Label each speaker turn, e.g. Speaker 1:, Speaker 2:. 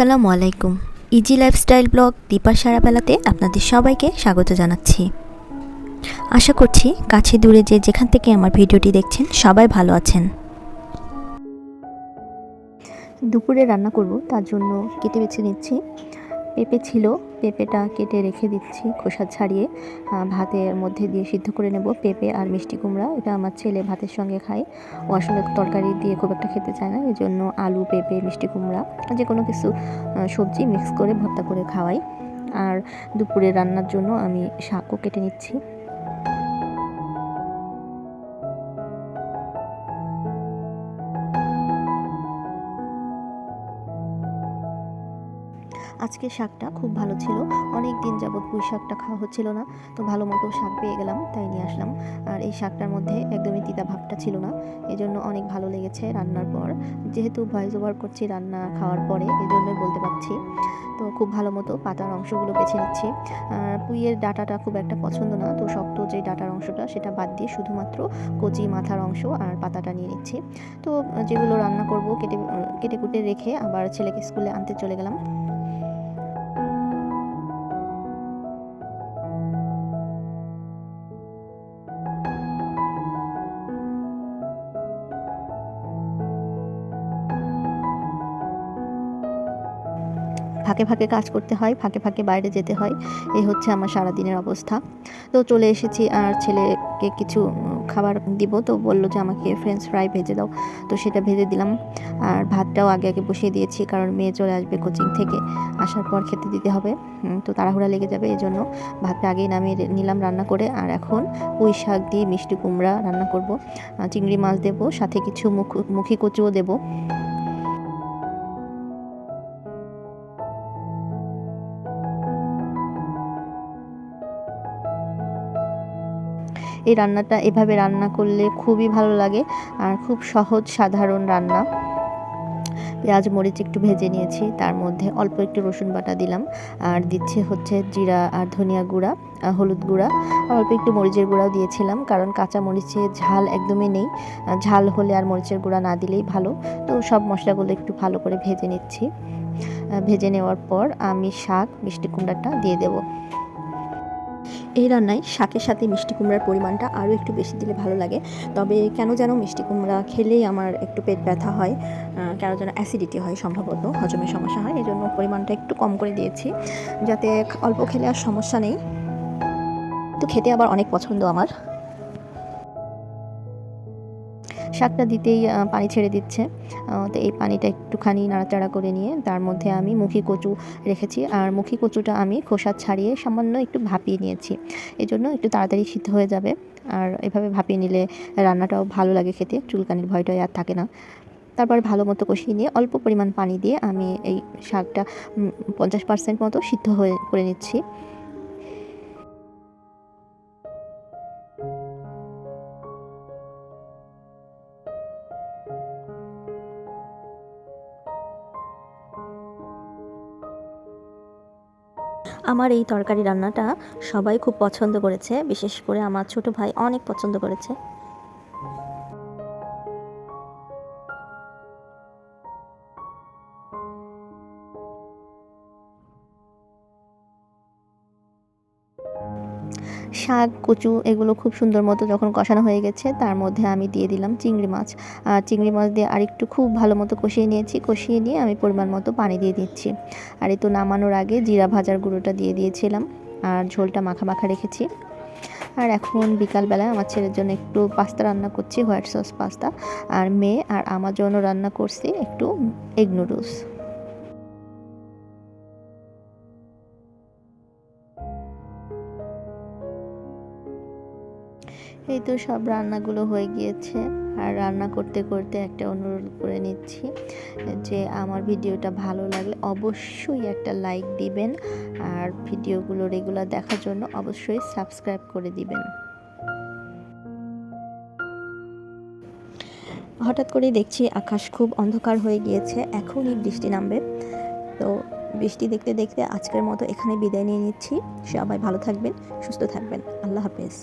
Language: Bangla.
Speaker 1: আসসালামু আলাইকুম। ইজি লাইফস্টাইল ব্লগ সারা সারাবেলাতে আপনাদের সবাইকে স্বাগত জানাচ্ছি। আশা করছি কাছে দূরে যে যেখান থেকে আমার ভিডিওটি দেখছেন সবাই ভালো আছেন। দুপুরে রান্না করব, তার জন্য কেটে বেছে নিচ্ছি পেঁপে ছিল, পেঁপেটা কেটে রেখে দিচ্ছি খোসা ছাড়িয়ে ভাতের মধ্যে দিয়ে সিদ্ধ করে নেব পেঁপে আর মিষ্টি কুমড়া। এটা আমার ছেলে ভাতের সঙ্গে খায়। ও আসলে তরকারি দিয়ে খুব একটা খেতে চায় না এই জন্য আলু, পেঁপে, মিষ্টি কুমড়া, যে কোনো কিছু সবজি মিক্স করে ভর্তা করে খাওয়াই। আর দুপুরে রান্নার জন্য আমি শাকও কেটে নিচ্ছি। আজকে শাকটা খুব ভালো ছিল। অনেক দিন যাবৎ পুঁই শাকটা খাওয়া হচ্ছিল না, তো ভালো মতো শাক পেয়ে গেলাম, তাই নিয়ে আসলাম। আর এই শাকটার মধ্যে একদমই তিতা ভাবটা ছিল না এই জন্য অনেক ভালো লেগেছে রান্নার পর। যেহেতু ভয়েস ওভার করছি রান্না খাওয়ার পরে এই জন্যই বলতে পারছি। তো খুব ভালো মতো পাতার অংশগুলো বেছে নিচ্ছি। পুইয়ের ডাটাটা খুব একটা পছন্দ না, তো শক্ত যে ডাটার অংশটা, সেটা বাদ দিয়ে শুধুমাত্র কচি মাথার অংশ আর পাতাটা নিয়ে নিচ্ছি। তো যেগুলো রান্না করব, কেটে কেটে কুটে রেখে আবার ছেলেকে স্কুলে আনতে চলে গেলাম। ফাঁকে ফাঁকে কাজ করতে হয়, ফাঁকে ফাঁকে বাইরে যেতে হয়। এই হচ্ছে আমার সারাদিনের অবস্থা। তো চলে এসেছি আর ছেলেকে কিছু খাবার দিব। তো বলল যে, আমাকে ফ্রেঞ্চ ফ্রাই ভেজে দাও। তো সেটা ভেজে দিলাম। আর ভাতটাও আগে আগে বসিয়ে দিয়েছি, কারণ মেয়ে চলে আসবে কোচিং থেকে। আসার পর খেতে দিতে হবে। তো তাড়াহুড়া লেগে যাবে এই জন্য ভাতটা আগেই নামিয়ে নিলাম রান্না করে। আর এখন পুঁই শাক দিয়ে মিষ্টি কুমড়া রান্না করব। চিংড়ি মাছ দেবো, সাথে কিছু মুখ, মুখি কচুও দেবো। এই রান্নাটা এভাবে রান্না করলে খুবই ভালো লাগে আর খুব সহজ, সাধারণ রান্না। পেঁয়াজ, মরিচ একটু ভেজে নিয়েছি, তার মধ্যে অল্প একটু রসুন বাটা দিলাম। আর দিচ্ছে হচ্ছে জিরা আর ধনিয়া গুঁড়া হলুদ গুঁড়া। অল্প একটু মরিচের গুঁড়াও দিয়েছিলাম, কারণ কাঁচা মরিচে ঝাল একদমই নেই। ঝাল হলে আর মরিচের গুঁড়া না দিলেই ভালো। তো সব মশলাগুলো একটু ভালো করে ভেজে নিচ্ছি। ভেজে নেওয়ার পর আমি শাক, মিষ্টি কুমড়াটা দিয়ে দেবো। এই রান্নায় শাকের সাথে মিষ্টি কুমড়ার পরিমাণটা আরও একটু বেশি দিলে ভালো লাগে। তবে কেন যেন মিষ্টি কুমড়া খেলেই আমার একটু পেট ব্যথা হয় কেন যেন অ্যাসিডিটি হয় সম্ভবত, হজমের সমস্যা হয় এই জন্য পরিমাণটা একটু কম করে দিয়েছি। যাতে অল্প খেলে আর সমস্যা নেই। তো খেতে আবার অনেক পছন্দ আমার। শাকটা দিতেই পানি ছেড়ে দিচ্ছে। তো এই পানিটা একটুখানি নাড়াচাড়া করে নিয়ে তার মধ্যে আমি মুখি কচু রেখেছি। আর মুখি কচুটা আমি খোসা ছাড়িয়ে সামান্য একটু ভাপিয়ে নিয়েছি। এই জন্য একটু তাড়াতাড়ি সিদ্ধ হয়ে যাবে। আর এভাবে ভাপিয়ে নিলে রান্নাটাও ভালো লাগে খেতে। চুলকানির ভয়টাই আর থাকে না। তারপর ভালো মতো কষিয়ে নিয়ে অল্প পরিমাণ পানি দিয়ে আমি এই শাকটা পঞ্চাশ পার্সেন্ট মতো সিদ্ধ হয়ে, করে নিচ্ছি। আমার এই তরকারি রান্নাটা সবাই খুব পছন্দ করেছে, বিশেষ করে আমার ছোট ভাই অনেক পছন্দ করেছে। শাক, কচু এগুলো খুব সুন্দর মতো যখন কষানো হয়ে গেছে, তার মধ্যে আমি দিয়ে দিলাম চিংড়ি মাছ। আর চিংড়ি মাছ দিয়ে আরেকটু খুব ভালো মতো কষিয়ে নিয়েছি, কষিয়ে নিয়ে আমি পরিমাণ মতো পানি দিয়ে দিচ্ছি। আর এই তো নামানোর আগে জিরা ভাজার গুঁড়োটা দিয়ে দিয়েছিলাম আর ঝোলটা মাখা মাখা রেখেছি। আর এখন বিকালবেলায় আমার ছেলের জন্য একটু পাস্তা রান্না করছি, হোয়াইট সস পাস্তা। আর মেয়ে আর আমার জন্য রান্না করছি একটু এগ নুডলস। এই তো সব রান্নাগুলো হয়ে গিয়েছে। আর রান্না করতে করতে একটা অনুরোধ করে নিচ্ছি যে আমার ভিডিওটা ভালো লাগলে অবশ্যই একটা লাইক দিবেন। আর ভিডিওগুলো রেগুলার দেখার জন্য অবশ্যই সাবস্ক্রাইব করে দিবেন। হঠাৎ করেই দেখছি আকাশ খুব অন্ধকার হয়ে গিয়েছে, এখনই বৃষ্টি নামবে। তো বৃষ্টি দেখতে দেখতে আজকের মতো এখানে বিদায় নিয়ে নিচ্ছি। সবাই ভালো থাকবেন, সুস্থ থাকবেন। আল্লাহ হাফেজ।